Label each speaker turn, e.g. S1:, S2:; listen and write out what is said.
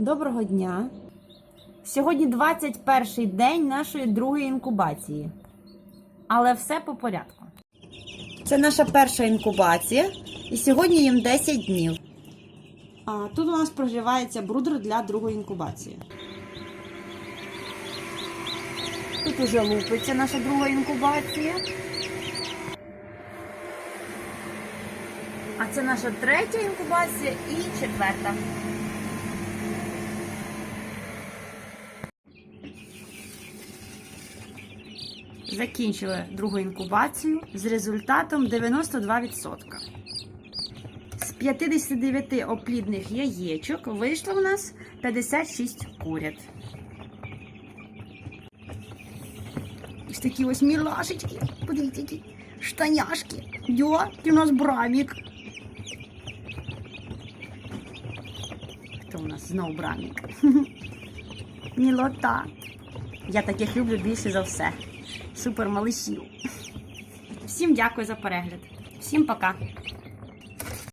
S1: Доброго дня. Сьогодні 21 день нашої другої інкубації. Але все по порядку. Це наша перша інкубація, і сьогодні їм 10 днів. А тут у нас проживається брудер для другої інкубації. Тут уже лупиться наша друга інкубація. А це наша третя інкубація і четверта. Закінчили другу інкубацію з результатом 92%. З 59 оплідних яєчок вийшло в нас 56 курят. Ось такі ось мілашечки. Подивіться, які штаняшки. Який у нас брамік. Хто у нас знов брамік? Мілота. Я таких люблю більше за все. Супер малишів. Всім дякую за перегляд. Всім пока.